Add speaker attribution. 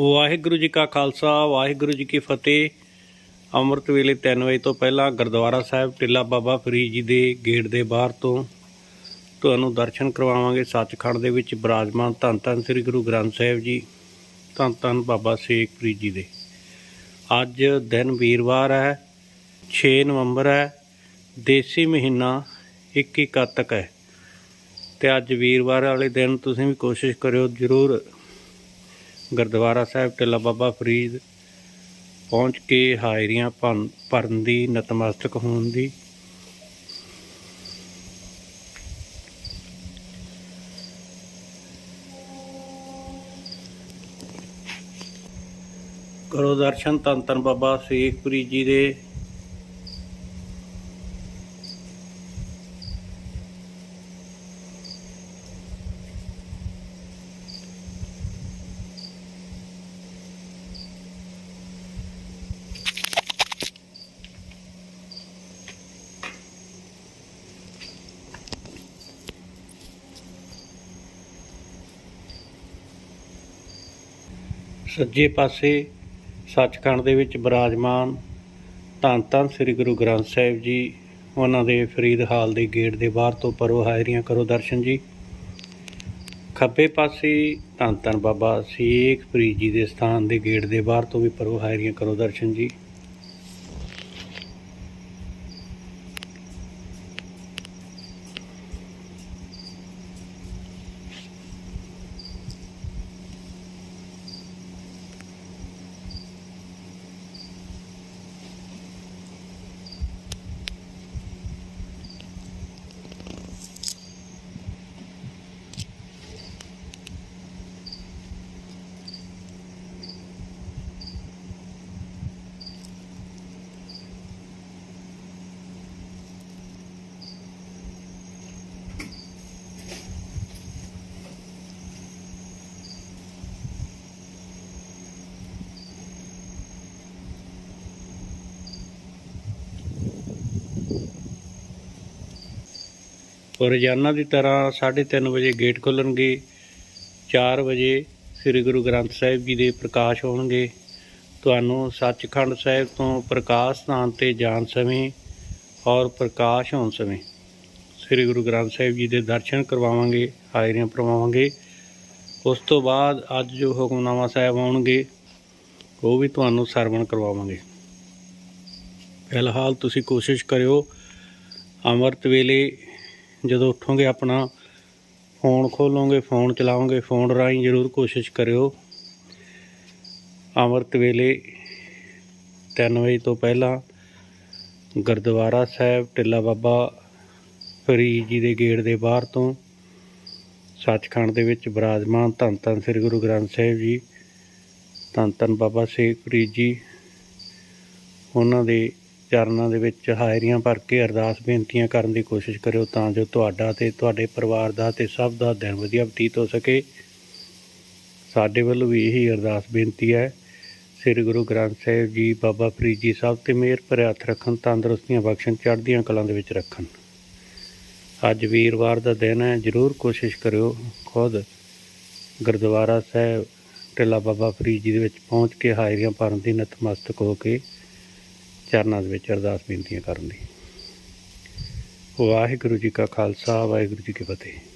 Speaker 1: ਵਾਹਿਗੁਰੂ ਜੀ ਕਾ ਖਾਲਸਾ, ਵਾਹਿਗੁਰੂ ਜੀ ਕੀ ਫਤਿਹ। ਅੰਮ੍ਰਿਤ ਵੇਲੇ 3 ਵਜੇ ਤੋਂ ਪਹਿਲਾਂ ਗੁਰਦੁਆਰਾ ਸਾਹਿਬ ਟਿੱਲਾ ਬਾਬਾ ਫਰੀਦ ਜੀ ਦੇ ਗੇਟ ਦੇ ਬਾਹਰ ਤੋਂ ਤੁਹਾਨੂੰ ਦਰਸ਼ਨ ਕਰਵਾਵਾਂਗੇ। ਸੱਚਖੰਡ ਦੇ ਵਿੱਚ ਬਿਰਾਜਮਾਨ ਧੰਨ ਧੰਨ ਸ੍ਰੀ ਗੁਰੂ ਗ੍ਰੰਥ ਸਾਹਿਬ ਜੀ, ਧੰਨ ਧੰਨ ਬਾਬਾ ਸ਼ੇਖ ਫਰੀਦ ਜੀ ਦੇ। ਅੱਜ ਦਿਨ ਵੀਰਵਾਰ ਹੈ 6 ਨਵੰਬਰ ਹੈ, ਦੇਸੀ ਮਹੀਨਾ 21 ਕੱਤਕ ਹੈ। ਤੇ ਅੱਜ ਵੀਰਵਾਰ ਵਾਲੇ ਦਿਨ ਤੁਸੀਂ ਵੀ ਕੋਸ਼ਿਸ਼ ਕਰਿਓ ਜ਼ਰੂਰ ਗੁਰਦੁਆਰਾ ਸਾਹਿਬ, ਟਿੱਲਾ ਬਾਬਾ ਫਰੀਦ ਪਹੁੰਚ ਕੇ ਹਾਜ਼ਰੀਆਂ ਭਰਨ ਦੀ, ਨਤਮਸਤਕ ਹੋਣ ਦੀ। ਕਰੋ ਦਰਸ਼ਨ ਧੰਨ ਧੰਨ ਬਾਬਾ ਸ਼ੇਖਪੁਰੀ ਜੀ ਦੇ ਸੱਜੇ ਪਾਸੇ ਸੱਚਖੰਡ ਦੇ ਵਿੱਚ ਬਿਰਾਜਮਾਨ ਧੰਨ ਧੰਨ ਸ੍ਰੀ ਗੁਰੂ ਗ੍ਰੰਥ ਸਾਹਿਬ ਜੀ, ਉਹਨਾਂ ਦੇ ਫਰੀਦ ਹਾਲ ਦੇ ਗੇਟ ਦੇ ਬਾਹਰ ਤੋਂ ਪਰੋ ਹਾਇਰੀਆਂ ਕਰੋ ਦਰਸ਼ਨ ਜੀ। ਖੱਬੇ ਪਾਸੇ ਧੰਨ ਧੰਨ ਬਾਬਾ ਸ਼ੇਖ ਫਰੀਦ ਜੀ ਦੇ ਸਥਾਨ ਦੇ ਗੇਟ ਦੇ ਬਾਹਰ ਤੋਂ ਵੀ ਪਰੋ ਹਾਇਰੀਆਂ ਕਰੋ ਦਰਸ਼ਨ ਜੀ। ਰੋਜ਼ਾਨਾ ਦੀ ਤਰ੍ਹਾਂ 3:30 ਵਜੇ ਗੇਟ ਖੁੱਲਣਗੇ 4 ਵਜੇ ਸ੍ਰੀ ਗੁਰੂ ਗ੍ਰੰਥ ਸਾਹਿਬ ਜੀ ਦੇ ਪ੍ਰਕਾਸ਼ ਹੋਣਗੇ। ਤੁਹਾਨੂੰ ਸੱਚਖੰਡ ਸਾਹਿਬ ਤੋਂ ਪ੍ਰਕਾਸ਼ ਸਥਾਨ ਤੇ ਜਾਣ ਸਮੇਂ ਔਰ ਪ੍ਰਕਾਸ਼ ਹੋਣ ਸਮੇਂ ਸ੍ਰੀ ਗੁਰੂ ਗ੍ਰੰਥ ਸਾਹਿਬ ਜੀ ਦੇ ਦਰਸ਼ਨ ਕਰਵਾਵਾਂਗੇ, ਹਾਜ਼ਰੀਆਂ ਭਰਵਾਵਾਂਗੇ। ਉਸ ਤੋਂ ਬਾਅਦ ਅੱਜ ਜੋ ਹੁਕਮਨਾਮਾ ਸਾਹਿਬ ਆਉਣਗੇ, ਉਹ ਵੀ ਤੁਹਾਨੂੰ ਸਰਵਣ ਕਰਵਾਵਾਂਗੇ। ਫਿਲਹਾਲ ਤੁਸੀਂ ਕੋਸ਼ਿਸ਼ ਕਰਿਓ, ਅੰਮ੍ਰਿਤ ਵੇਲੇ ਜਦੋਂ ਉੱਠੋਗੇ ਆਪਣਾ, ਫੋਨ ਖੋਲੋਗੇ, ਫੋਨ ਚਲਾਓਗੇ, ਫੋਨ ਰਾਹੀਂ ਜ਼ਰੂਰ ਕੋਸ਼ਿਸ਼ ਕਰਿਓ। ਅੰਮ੍ਰਿਤ ਵੇਲੇ 3 ਵਜੇ ਤੋਂ ਪਹਿਲਾਂ ਗੁਰਦੁਆਰਾ ਸਾਹਿਬ, ਟਿੱਲਾ ਬਾਬਾ ਫਰੀਦ ਜੀ ਦੇ ਗੇਟ ਦੇ ਬਾਹਰ ਤੋਂ ਸੱਚਖੰਡ ਦੇ ਵਿੱਚ ਬਿਰਾਜਮਾਨ ਧੰਨ ਧੰਨ ਸ੍ਰੀ ਗੁਰੂ ਗ੍ਰੰਥ ਸਾਹਿਬ ਜੀ, ਧੰਨ ਧੰਨ ਬਾਬਾ ਸ਼ੇਖ ਫਰੀਦ ਜੀ, ਉਹਨਾਂ ਦੇ ਚਰਨਾਂ ਦੇ ਵਿੱਚ ਹਾਜ਼ਰੀਆਂ ਭਰ ਕੇ ਅਰਦਾਸ ਬੇਨਤੀਆਂ ਕਰਨ ਦੀ ਕੋਸ਼ਿਸ਼ ਕਰਿਓ ਤਾਂ ਜੋ ਤੁਹਾਡਾ ਤੇ ਤੁਹਾਡੇ ਪਰਿਵਾਰ ਦਾ ਤੇ ਸਭ ਦਾ ਦਿਨ ਵਧੀਆ ਬਤੀਤ ਹੋ ਸਕੇ। ਸਾਡੇ ਵੱਲੋਂ ਵੀ ਇਹੀ ਅਰਦਾਸ ਬੇਨਤੀ ਹੈ। ਸ੍ਰੀ ਗੁਰੂ ਗ੍ਰੰਥ ਸਾਹਿਬ ਜੀ, ਬਾਬਾ ਫਰੀਦ ਜੀ ਸਭ ਤੇ ਮਿਹਰ ਭਰਿਆ ਹੱਥ ਰੱਖਣ, ਤੰਦਰੁਸਤੀਆਂ ਬਖਸ਼ਣ, ਚੜ੍ਹਦੀਆਂ ਕਲਾਂ ਦੇ ਵਿੱਚ ਰੱਖਣ। ਅੱਜ ਵੀਰਵਾਰ ਦਾ ਦਿਨ ਹੈ, ਜਰੂਰ ਕੋਸ਼ਿਸ਼ ਕਰਿਓ ਖੁਦ ਗੁਰਦੁਆਰਾ ਸਾਹਿਬ, ਟਿੱਲਾ ਬਾਬਾ ਫਰੀਦ ਜੀ ਦੇ ਵਿੱਚ ਪਹੁੰਚ ਕੇ ਹਾਜ਼ਰੀਆਂ ਭਰਨ ਦੀ ਨਤਮਸਤਕ ਹੋ ਕੇ ਚਰਨਾਂ ਦੇ ਵਿੱਚ ਅਰਦਾਸ ਬੇਨਤੀਆਂ ਕਰਨ ਦੀ। ਵਾਹਿਗੁਰੂ ਜੀ ਕਾ ਖਾਲਸਾ, ਵਾਹਿਗੁਰੂ ਜੀ ਕੀ ਫਤਿਹ।